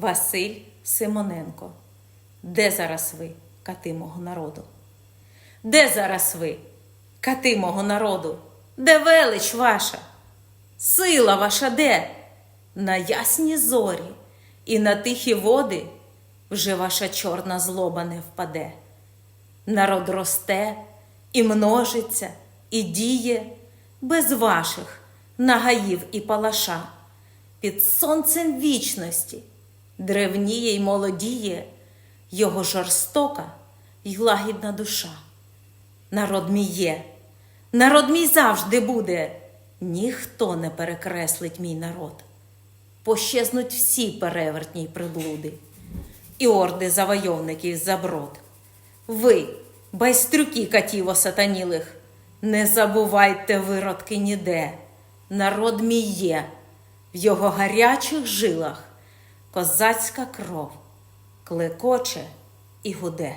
Василь Симоненко. Де зараз ви, кати мого народу? Де зараз ви, кати мого народу? Де велич ваша? Сила ваша де? На ясні зорі і на тихі води вже ваша чорна злоба не впаде. Народ росте і множиться, і діє без ваших нагаїв і палаша. Під сонцем вічності древніє й молодіє його жорстока й лагідна душа. Народ мій є, народ мій завжди буде, ніхто не перекреслить мій народ. Пощезнуть всі перевертні приблуди, і орди завойовників заброд. Ви, байстрюки катів осатанілих, не забувайте виродки ніде. Народ мій є, в його гарячих жилах козацька кров клекоче і гуде.